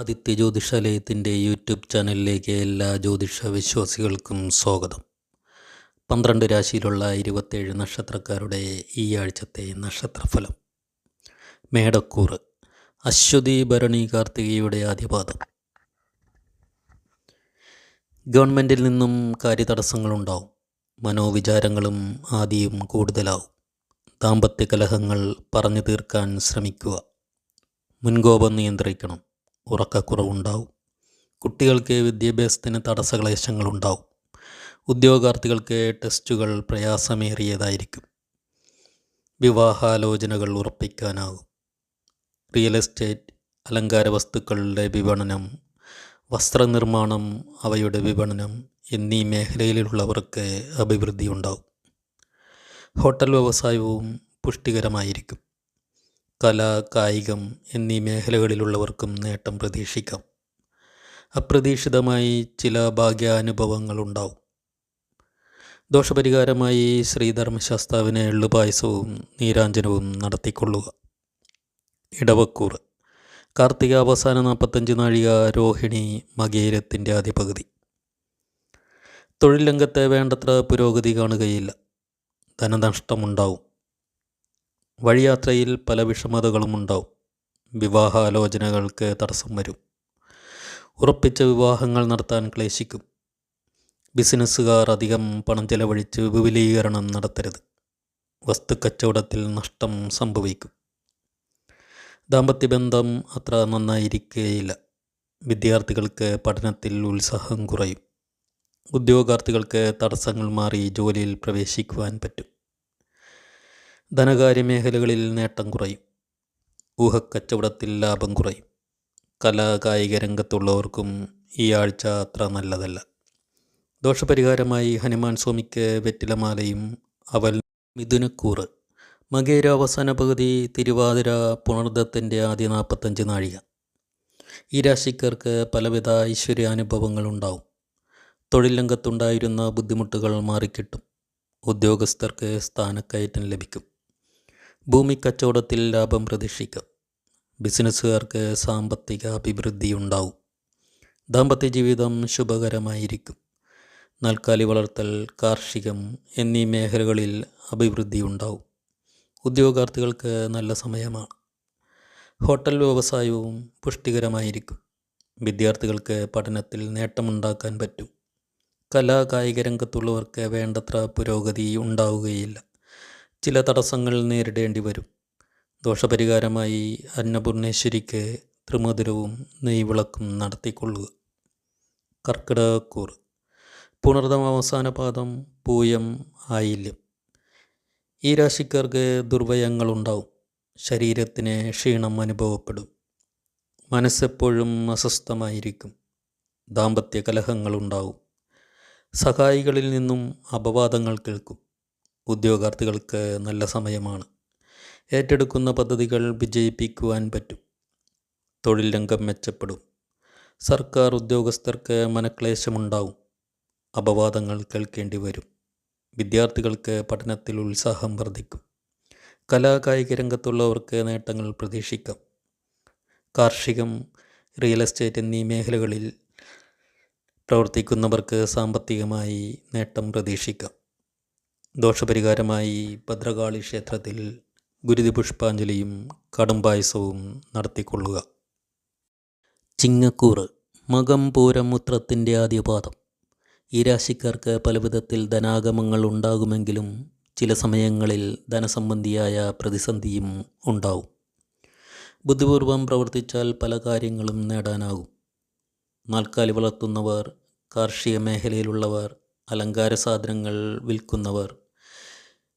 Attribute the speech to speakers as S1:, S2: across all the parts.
S1: Aditya ജ്യോതിഷാലയത്തിന്റെ YouTube ചാനലിലേക്ക് എല്ലാ ജ്യോതിഷ വിശ്വാസികൾക്കും സ്വാഗതം. പന്ത്രണ്ട് രാശിയിലുള്ള ഇരുപത്തേഴ് നക്ഷത്രക്കാരുടെ ഈ ആഴ്ചത്തെ നക്ഷത്രഫലം. മേടക്കൂർ അശ്വതി ഭരണി കാർത്തികയുടെ ആദ്യപാദം. ഗവൺമെന്റിൽ നിന്നും കാര്യതടസ്സങ്ങളുണ്ടാവും. മനോവിചാരങ്ങളും ആദ്യം കൂടുതലാവും. ദാമ്പത്യ കലഹങ്ങൾ പറഞ്ഞു തീർക്കാൻ ശ്രമിക്കുക. മുൻകോപം നിയന്ത്രിക്കണം. ഉറക്കക്കുറവുണ്ടാവും. കുട്ടികൾക്ക് വിദ്യാഭ്യാസത്തിന് തടസ്സക്ലേശങ്ങളുണ്ടാവും. ഉദ്യോഗാർത്ഥികൾക്ക് ടെസ്റ്റുകൾ പ്രയാസമേറിയതായിരിക്കും. വിവാഹാലോചനകൾ ഉറപ്പിക്കാനാകും. റിയൽ എസ്റ്റേറ്റ് അലങ്കാര വസ്തുക്കളുടെ വിപണനം വസ്ത്രനിർമ്മാണം അവയുടെ വിപണനം എന്നീ മേഖലയിലുള്ളവർക്ക് അഭിവൃദ്ധി ഉണ്ടാവും ഹോട്ടൽ വ്യവസായവും പുഷ്ടികരമായിരിക്കും. കല കായികം എന്നീ മേഖലകളിലുള്ളവർക്കും നേട്ടം പ്രതീക്ഷിക്കാം. അപ്രതീക്ഷിതമായി ചില ഭാഗ്യാനുഭവങ്ങളുണ്ടാവും. ദോഷപരിഹാരമായി ശ്രീധർമ്മശാസ്താവിന് എള്ളുപായസവും നീരാഞ്ജനവും നടത്തിക്കൊള്ളുക. ഇടവക്കൂർ കാർത്തിക അവസാന നാൽപ്പത്തഞ്ച് നാഴിക രോഹിണി മകേരത്തിന്റെ ആദ്യ തൊഴിൽ രംഗത്തെ വേണ്ടത്ര പുരോഗതി കാണുകയില്ല. ധനനഷ്ടമുണ്ടാവും. വഴിയാത്രയിൽ പല വിഷമതകളും ഉണ്ടാവും. വിവാഹാലോചനകൾക്ക് തടസ്സം വരും. ഉറപ്പിച്ച വിവാഹങ്ങൾ നടത്താൻ ക്ലേശിക്കും. ബിസിനസ്സുകാർ അധികം പണം ചെലവഴിച്ച് വിപുലീകരണം നടത്തരുത്. വസ്തുക്കച്ചവടത്തിൽ നഷ്ടം സംഭവിക്കും. ദാമ്പത്യബന്ധം അത്ര നന്നായിരിക്കുകയില്ല വിദ്യാർത്ഥികൾക്ക് പഠനത്തിൽ ഉത്സാഹം കുറയും. ഉദ്യോഗാർത്ഥികൾക്ക് തടസ്സങ്ങൾ മാറി ജോലിയിൽ പ്രവേശിക്കുവാൻ പറ്റും. ധനകാര്യ മേഖലകളിൽ നേട്ടം കുറയും. ഊഹക്കച്ചവടത്തിൽ ലാഭം കുറയും. കലാ കായിക രംഗത്തുള്ളവർക്കും ഈ ആഴ്ച അത്ര നല്ലതല്ല. ദോഷപരിഹാരമായി ഹനുമാൻ സ്വാമിക്ക് വെറ്റിലമാലയും അവൽ മിഥുനക്കൂറ്. മകേര അവസാന പകുതി തിരുവാതിര പുണർദത്തിന്റെ ആദ്യ നാൽപ്പത്തഞ്ച് നാഴിക. ഈ രാശിക്കാർക്ക് പലവിധ ഐശ്വര്യാനുഭവങ്ങൾ ഉണ്ടാവും. തൊഴിൽ രംഗത്തുണ്ടായിരുന്ന ബുദ്ധിമുട്ടുകൾ മാറിക്കിട്ടും. ഉദ്യോഗസ്ഥർക്ക് സ്ഥാനക്കയറ്റം ലഭിക്കും. ഭൂമി കച്ചവടത്തിൽ ലാഭം പ്രതീക്ഷിക്കാം. ബിസിനസ്സുകാർക്ക് സാമ്പത്തിക അഭിവൃദ്ധി ഉണ്ടാവും ദാമ്പത്യ ജീവിതം ശുഭകരമായിരിക്കും. നാൽക്കാലി വളർത്തൽ കാർഷികം എന്നീ മേഖലകളിൽ അഭിവൃദ്ധി ഉണ്ടാവും ഉദ്യോഗാർത്ഥികൾക്ക് നല്ല സമയമാണ്. ഹോട്ടൽ വ്യവസായവും പുഷ്ടികരമായിരിക്കും. വിദ്യാർത്ഥികൾക്ക് പഠനത്തിൽ നേട്ടമുണ്ടാക്കാൻ പറ്റും. കലാ കായിക രംഗത്തുള്ളവർക്ക് വേണ്ടത്ര പുരോഗതി ഉണ്ടാവുകയില്ല. ചില തടസ്സങ്ങൾ നേരിടേണ്ടി വരും. ദോഷപരിഹാരമായി അന്നപൂർണേശ്വരിക്ക് ത്രിമധുരവും നെയ്വിളക്കും നടത്തിക്കൊള്ളുക. കർക്കിടകക്കൂർ പുണർദം അവസാന പാദം പൂയം ആയില്യം. ഈ രാശിക്കാർക്ക് ദുർവയങ്ങളുണ്ടാവും ശരീരത്തിന് ക്ഷീണം അനുഭവപ്പെടും. മനസ്സെപ്പോഴും അസ്വസ്ഥമായിരിക്കും. ദാമ്പത്യ കലഹങ്ങളുണ്ടാവും. സഹായികളിൽ നിന്നും അപവാദങ്ങൾ കേൾക്കും. ഉദ്യോഗാർത്ഥികൾക്ക് നല്ല സമയമാണ്. ഏറ്റെടുക്കുന്ന പദ്ധതികൾ വിജയിപ്പിക്കുവാൻ പറ്റും. തൊഴിൽ രംഗം മെച്ചപ്പെടും. സർക്കാർ ഉദ്യോഗസ്ഥർക്ക് മനക്ലേശമുണ്ടാവും. അപവാദങ്ങൾ കേൾക്കേണ്ടി വരും വിദ്യാർത്ഥികൾക്ക് പഠനത്തിൽ ഉത്സാഹം വർദ്ധിക്കും. കലാകായിക രംഗത്തുള്ളവർക്ക് നേട്ടങ്ങൾ പ്രതീക്ഷിക്കാം. കാർഷികം റിയൽ എസ്റ്റേറ്റ് എന്നീ മേഖലകളിൽ പ്രവർത്തിക്കുന്നവർക്ക് സാമ്പത്തികമായി നേട്ടം പ്രതീക്ഷിക്കാം. ദോഷപരിഹാരമായി ഭദ്രകാളി ക്ഷേത്രത്തിൽ ഗുരുതി പുഷ്പാഞ്ജലിയും കടുംപായസവും നടത്തിക്കൊള്ളുക. ചിങ്ങക്കൂറ് മകം പൂരം ഉത്രത്തിന്റെ ആദ്യപാദം. ഈ രാശിക്കാർക്ക് പലവിധത്തിൽ ധനാഗമങ്ങൾ ഉണ്ടാകുമെങ്കിലും ചില സമയങ്ങളിൽ ധനസംബന്ധിയായ പ്രതിസന്ധിയും ഉണ്ടാവും. ബുദ്ധിപൂർവം പ്രവർത്തിച്ചാൽ പല കാര്യങ്ങളും നേടാനാകും. നാൽക്കാലി വളർത്തുന്നവർ കാർഷിക മേഖലയിലുള്ളവർ അലങ്കാര സാധനങ്ങൾ വിൽക്കുന്നവർ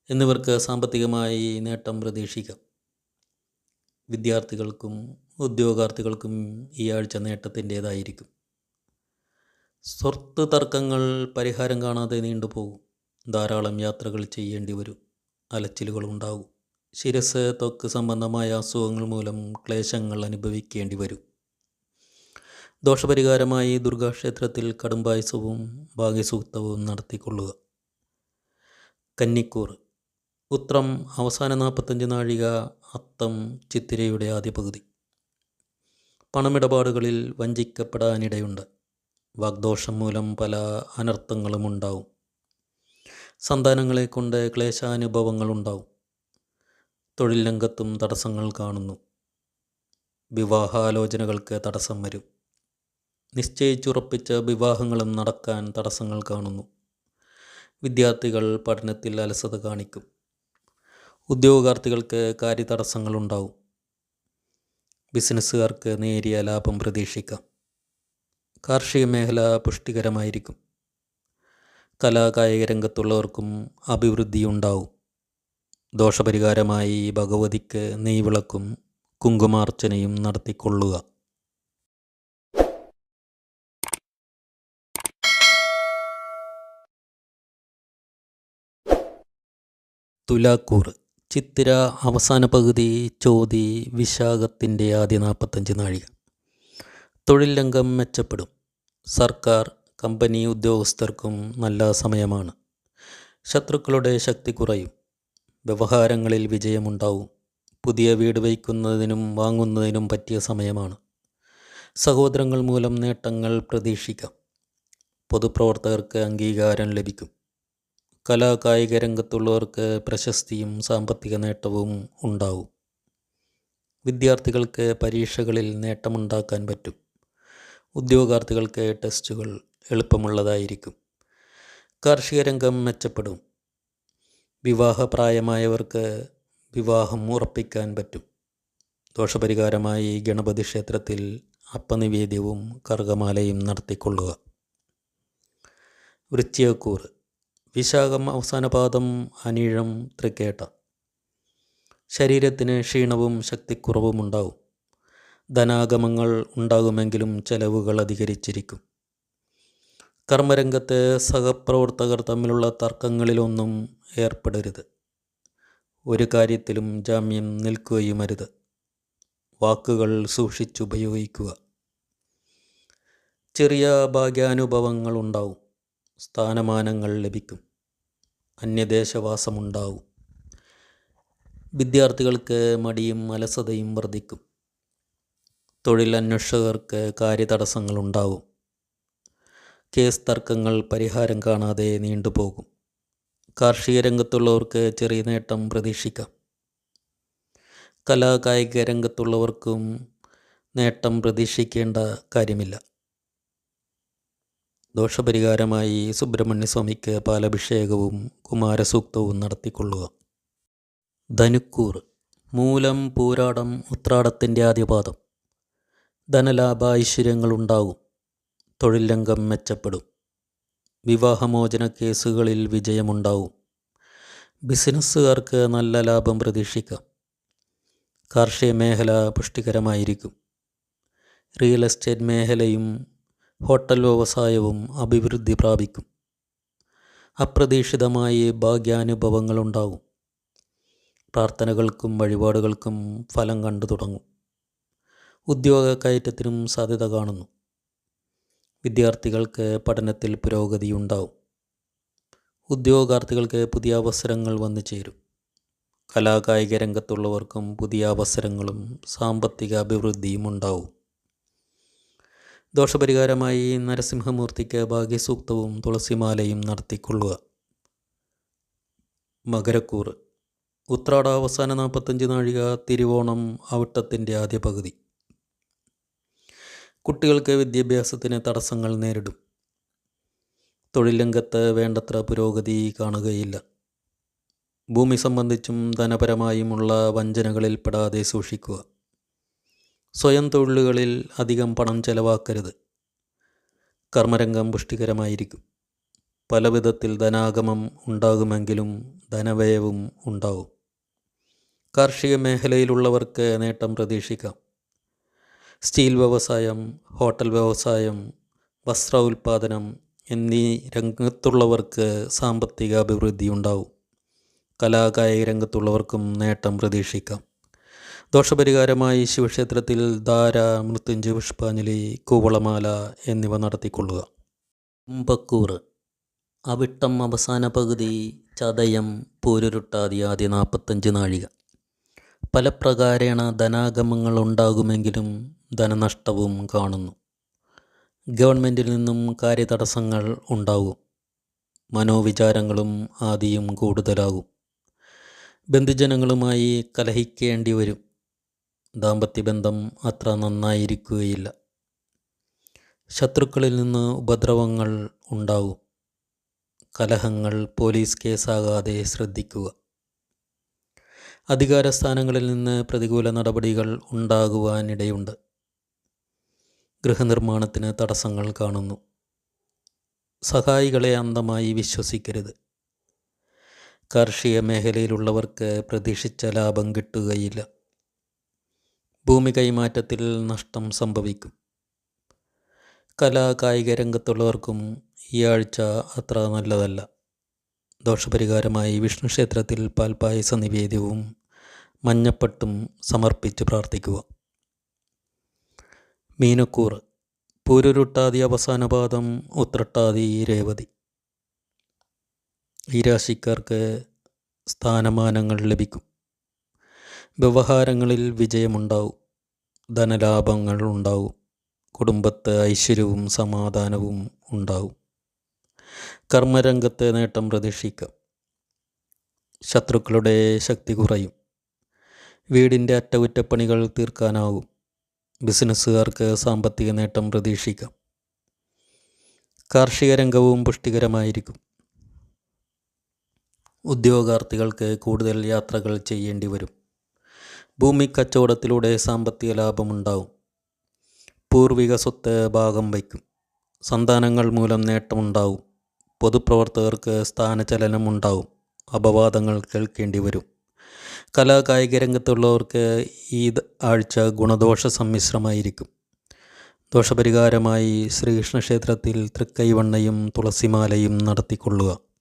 S1: എന്നിവർക്ക് സാമ്പത്തികമായി നേട്ടം പ്രതീക്ഷിക്കാം. വിദ്യാർത്ഥികൾക്കും ഉദ്യോഗാർത്ഥികൾക്കും ഈ ആഴ്ച നേട്ടത്തിന്റേതായിരിക്കും. സ്വത്ത് തർക്കങ്ങൾ പരിഹാരം കാണാതെ നീണ്ടുപോകും ധാരാളം യാത്രകൾ ചെയ്യേണ്ടി വരും. അലച്ചിലുകൾ ഉണ്ടാകും. ശിരസ് ത്വക്ക് സംബന്ധമായ അസുഖങ്ങൾ മൂലം ക്ലേശങ്ങൾ അനുഭവിക്കേണ്ടി വരും. ദോഷപരിഹാരമായി ദുർഗാക്ഷേത്രത്തിൽ കടുംപായസവും ഭാഗ്യസൂക്തവും നടത്തിക്കൊള്ളുക. കന്നിക്കൂർ ഉത്രം അവസാന നാൽപ്പത്തഞ്ച് നാഴിക അത്തം ചിത്തിരയുടെ ആദ്യ പകുതി. പണമിടപാടുകളിൽ വഞ്ചിക്കപ്പെടാനിടയുണ്ട്. വാഗ്ദോഷം മൂലം പല അനർത്ഥങ്ങളും ഉണ്ടാവും. സന്താനങ്ങളെ കൊണ്ട് ക്ലേശാനുഭവങ്ങൾ ക്ലേശാനുഭവങ്ങളുണ്ടാവും തൊഴിൽ രംഗത്തും തടസ്സങ്ങൾ കാണുന്നു. വിവാഹാലോചനകൾക്ക് തടസ്സം വരും. നിശ്ചയിച്ചുറപ്പിച്ച വിവാഹങ്ങളും നടക്കാൻ തടസ്സങ്ങൾ കാണുന്നു. വിദ്യാർത്ഥികൾ പഠനത്തിൽ അലസത കാണിക്കും. ഉദ്യോഗാർത്ഥികൾക്ക് കാര്യതടസ്സങ്ങളുണ്ടാവും. ബിസിനസ്സുകാർക്ക് നേരിയ ലാഭം പ്രതീക്ഷിക്കാം. കാർഷിക മേഖല പുഷ്ടികരമായിരിക്കും. കലാകായിക രംഗത്തുള്ളവർക്കും അഭിവൃദ്ധിയുണ്ടാവും. ദോഷപരിഹാരമായി ഭഗവതിക്ക് നെയ്വിളക്കും കുങ്കുമാർച്ചനയും നടത്തിക്കൊള്ളുക. തുലാക്കൂർ ചിത്തിര അവസാന പകുതി ചോതി വിശാഖത്തിന്റെ ആദ്യ നാൽപ്പത്തഞ്ച് നാഴിക. തൊഴിൽ രംഗം മെച്ചപ്പെടും. സർക്കാർ കമ്പനി ഉദ്യോഗസ്ഥർക്കും നല്ല സമയമാണ്. ശത്രുക്കളുടെ ശക്തി കുറയും. വ്യവഹാരങ്ങളിൽ വിജയമുണ്ടാവും. പുതിയ വീട് വയ്ക്കുന്നതിനും വാങ്ങുന്നതിനും പറ്റിയ സമയമാണ്. സഹോദരങ്ങൾ മൂലം നേട്ടങ്ങൾ പ്രതീക്ഷിക്കാം. പൊതുപ്രവർത്തകർക്ക് അംഗീകാരം ലഭിക്കും. കലാകായിക രംഗത്തുള്ളവർക്ക് പ്രശസ്തിയും സാമ്പത്തിക നേട്ടവും ഉണ്ടാവും. വിദ്യാർത്ഥികൾക്ക് പരീക്ഷകളിൽ നേട്ടമുണ്ടാക്കാൻ പറ്റും. ഉദ്യോഗാർത്ഥികൾക്ക് ടെസ്റ്റുകൾ എളുപ്പമുള്ളതായിരിക്കും. കാർഷിക രംഗം മെച്ചപ്പെടും. വിവാഹപ്രായമായവർക്ക് വിവാഹം ഉറപ്പിക്കാൻ പറ്റും. ദോഷപരിഹാരമായി ഗണപതി ക്ഷേത്രത്തിൽ അപ്പനിവേദ്യവും കർഗമാലയും നടത്തിക്കൊള്ളുക. വൃശ്ചികക്കൂർ വിശാഖം അവസാന പാദം അനീഴം തൃക്കേട്ട ശരീരത്തിന് ക്ഷീണവും ശക്തിക്കുറവും ഉണ്ടാവും. ധനാഗമങ്ങൾ ഉണ്ടാകുമെങ്കിലും ചെലവുകൾ അധികരിച്ചിരിക്കും. കർമ്മരംഗത്തെ സഹപ്രവർത്തകർ തമ്മിലുള്ള തർക്കങ്ങളിലൊന്നും ഏർപ്പെടരുത്. ഒരു കാര്യത്തിലും ജാമ്യം നിൽക്കുകയും അരുത് വാക്കുകൾ സൂക്ഷിച്ചുപയോഗിക്കുക. ചെറിയ ഭാഗ്യാനുഭവങ്ങൾ ഉണ്ടാവും. സ്ഥാനമാനങ്ങൾ ലഭിക്കും. അന്യദേശവാസമുണ്ടാവും. വിദ്യാർത്ഥികൾക്ക് മടിയും അലസതയും വർദ്ധിക്കും. തൊഴിൽ അന്വേഷകർക്ക് കാര്യതടസ്സങ്ങളുണ്ടാവും. കേസ് തർക്കങ്ങൾ പരിഹാരം കാണാതെ നീണ്ടുപോകും. കാർഷിക രംഗത്തുള്ളവർക്ക് ചെറിയ നേട്ടം പ്രതീക്ഷിക്കാം. കലാകായിക രംഗത്തുള്ളവർക്കും നേട്ടം പ്രതീക്ഷിക്കേണ്ട കാര്യമില്ല. ദോഷപരിഹാരമായി സുബ്രഹ്മണ്യസ്വാമിക്ക് പാലഭിഷേകവും കുമാരസൂക്തവും നടത്തിക്കൊള്ളുക. ധനുക്കൂർ മൂലം പൂരാടം ഉത്രാടത്തിന്റെ ആദ്യപാദം. ധനലാഭ ഐശ്വര്യങ്ങളുണ്ടാകും തൊഴിൽ രംഗം മെച്ചപ്പെടും. വിവാഹമോചന കേസുകളിൽ വിജയമുണ്ടാവും ബിസിനസ്സുകാർക്ക് നല്ല ലാഭം പ്രതീക്ഷിക്കാം. കാർഷിക മേഖല പുഷ്ടികരമായിരിക്കും. റിയൽ എസ്റ്റേറ്റ് മേഖലയും ഹോട്ടൽ വ്യവസായവും അഭിവൃദ്ധി പ്രാപിക്കും. അപ്രതീക്ഷിതമായ ഭാഗ്യാനുഭവങ്ങളുണ്ടാകും പ്രാർത്ഥനകൾക്കും വഴിപാടുകൾക്കും ഫലം കണ്ടു തുടങ്ങും. ഉദ്യോഗ കയറ്റത്തിനും സാധ്യത കാണുന്നു. വിദ്യാർത്ഥികൾക്ക് പഠനത്തിൽ പുരോഗതിയുണ്ടാവും. ഉദ്യോഗാർത്ഥികൾക്ക് പുതിയ അവസരങ്ങൾ വന്നു ചേരും. കലാകായിക രംഗത്തുള്ളവർക്കും പുതിയ അവസരങ്ങളും സാമ്പത്തിക അഭിവൃദ്ധിയും ഉണ്ടാവും. ദോഷപരിഹാരമായി നരസിംഹമൂർത്തിക്ക് ഭാഗ്യസൂക്തവും തുളസിമാലയും നടത്തിക്കൊള്ളുക. മകരക്കൂർ ഉത്രാട അവസാന നാൽപ്പത്തഞ്ച് നാഴിക തിരുവോണം അവിട്ടത്തിന്റെ ആദ്യ പകുതി. കുട്ടികൾക്ക് വിദ്യാഭ്യാസത്തിന് തടസ്സങ്ങൾ നേരിടും. തൊഴിൽ രംഗത്ത് വേണ്ടത്ര പുരോഗതി കാണുകയില്ല. ഭൂമി സംബന്ധിച്ചും ധനപരമായുമുള്ള വഞ്ചനകളിൽപ്പെടാതെ സൂക്ഷിക്കുക. സ്വയം തൊഴിലുകളിൽ അധികം പണം ചെലവാക്കരുത്. കർമ്മരംഗം പുഷ്ടികരമായിരിക്കും. പല വിധത്തിൽ ധനാഗമം ഉണ്ടാകുമെങ്കിലും ധനവ്യയവും ഉണ്ടാവും. കാർഷിക മേഖലയിലുള്ളവർക്ക് നേട്ടം പ്രതീക്ഷിക്കാം. സ്റ്റീൽ വ്യവസായം ഹോട്ടൽ വ്യവസായം വസ്ത്ര ഉൽപ്പാദനം എന്നീ രംഗത്തുള്ളവർക്ക് സാമ്പത്തിക അഭിവൃദ്ധി ഉണ്ടാവും. കലാകായിക രംഗത്തുള്ളവർക്കും നേട്ടം പ്രതീക്ഷിക്കാം. ദോഷപരിഹാരമായി ശിവക്ഷേത്രത്തിൽ ധാര മൃത്യുഞ്ജയ പുഷ്പാഞ്ജലി കൂവളമാല എന്നിവ നടത്തിക്കൊള്ളുക. കുംഭക്കൂർ അവിട്ടം അവസാന പകുതി ചതയം പൂരുരുട്ടാതി ആദ്യ നാൽപ്പത്തഞ്ച് നാഴിക. പല പ്രകാരേണ ധനാഗമങ്ങൾ ഉണ്ടാകുമെങ്കിലും ധനനഷ്ടവും കാണുന്നു. ഗവൺമെന്റിൽ നിന്നും കാര്യതടസ്സങ്ങൾ ഉണ്ടാകും. മനോവിചാരങ്ങളും ആദിയും കൂടുതലാകും. ബന്ധുജനങ്ങളുമായി കലഹിക്കേണ്ടി വരും. ദാമ്പത്യബന്ധം അത്ര നന്നായിരിക്കുകയില്ല. ശത്രുക്കളിൽ നിന്ന് ഉപദ്രവങ്ങൾ ഉണ്ടാവും കലഹങ്ങൾ പോലീസ് കേസാകാതെ ശ്രദ്ധിക്കുക. അധികാരസ്ഥാനങ്ങളിൽ നിന്ന് പ്രതികൂല നടപടികൾ ഉണ്ടാകുവാനിടയുണ്ട്. ഗൃഹനിർമ്മാണത്തിന് തടസ്സങ്ങൾ കാണുന്നു. സഹായികളെ അന്ധമായി വിശ്വസിക്കരുത്. കാർഷിക മേഖലയിലുള്ളവർക്ക് പ്രതീക്ഷിച്ച ലാഭം കിട്ടുകയില്ല. ഭൂമി കൈമാറ്റത്തിൽ നഷ്ടം സംഭവിക്കും. കലാ കായിക രംഗത്തുള്ളവർക്കും ഈ ആഴ്ച അത്ര നല്ലതല്ല. ദോഷപരിഹാരമായി വിഷ്ണു ക്ഷേത്രത്തിൽ പാൽപ്പായസ നിവേദ്യവും മഞ്ഞപ്പട്ടും സമർപ്പിച്ച് പ്രാർത്ഥിക്കുക. മീനക്കൂറ് പൂരുരുട്ടാതി അവസാനപാദം ഉത്രട്ടാതി രേവതി. ഈ രാശിക്കാർക്ക് സ്ഥാനമാനങ്ങൾ ലഭിക്കും. വ്യവഹാരങ്ങളിൽ വിജയമുണ്ടാവും. ധനലാഭങ്ങൾ ഉണ്ടാവും. കുടുംബത്ത് ഐശ്വര്യവും സമാധാനവും ഉണ്ടാവും. കർമ്മരംഗത്ത് നേട്ടം പ്രതീക്ഷിക്കാം. ശത്രുക്കളുടെ ശക്തി കുറയും. വീടിന്റെ അറ്റകുറ്റപ്പണികൾ തീർക്കാനാവും. ബിസിനസ്സുകാർക്ക് സാമ്പത്തിക നേട്ടം പ്രതീക്ഷിക്കാം. കാർഷിക രംഗവും പുഷ്ടികരമായിരിക്കും. ഉദ്യോഗാർത്ഥികൾക്ക് കൂടുതൽ യാത്രകൾ ചെയ്യേണ്ടി വരും. ഭൂമി കച്ചവടത്തിലൂടെ സാമ്പത്തിക ലാഭമുണ്ടാവും. പൂർവിക സ്വത്ത് ഭാഗം വയ്ക്കും. സന്താനങ്ങൾ മൂലം നേട്ടമുണ്ടാവും. പൊതുപ്രവർത്തകർക്ക് സ്ഥാനചലനം ഉണ്ടാവും അപവാദങ്ങൾ കേൾക്കേണ്ടി വരും കലാ കായിക രംഗത്തുള്ളവർക്ക് ഈ ആഴ്ച ഗുണദോഷ സമ്മിശ്രമായിരിക്കും. ദോഷപരിഹാരമായി ശ്രീകൃഷ്ണ ക്ഷേത്രത്തിൽ തൃക്കൈവണ്ണയും തുളസിമാലയും നടത്തിക്കൊള്ളുക.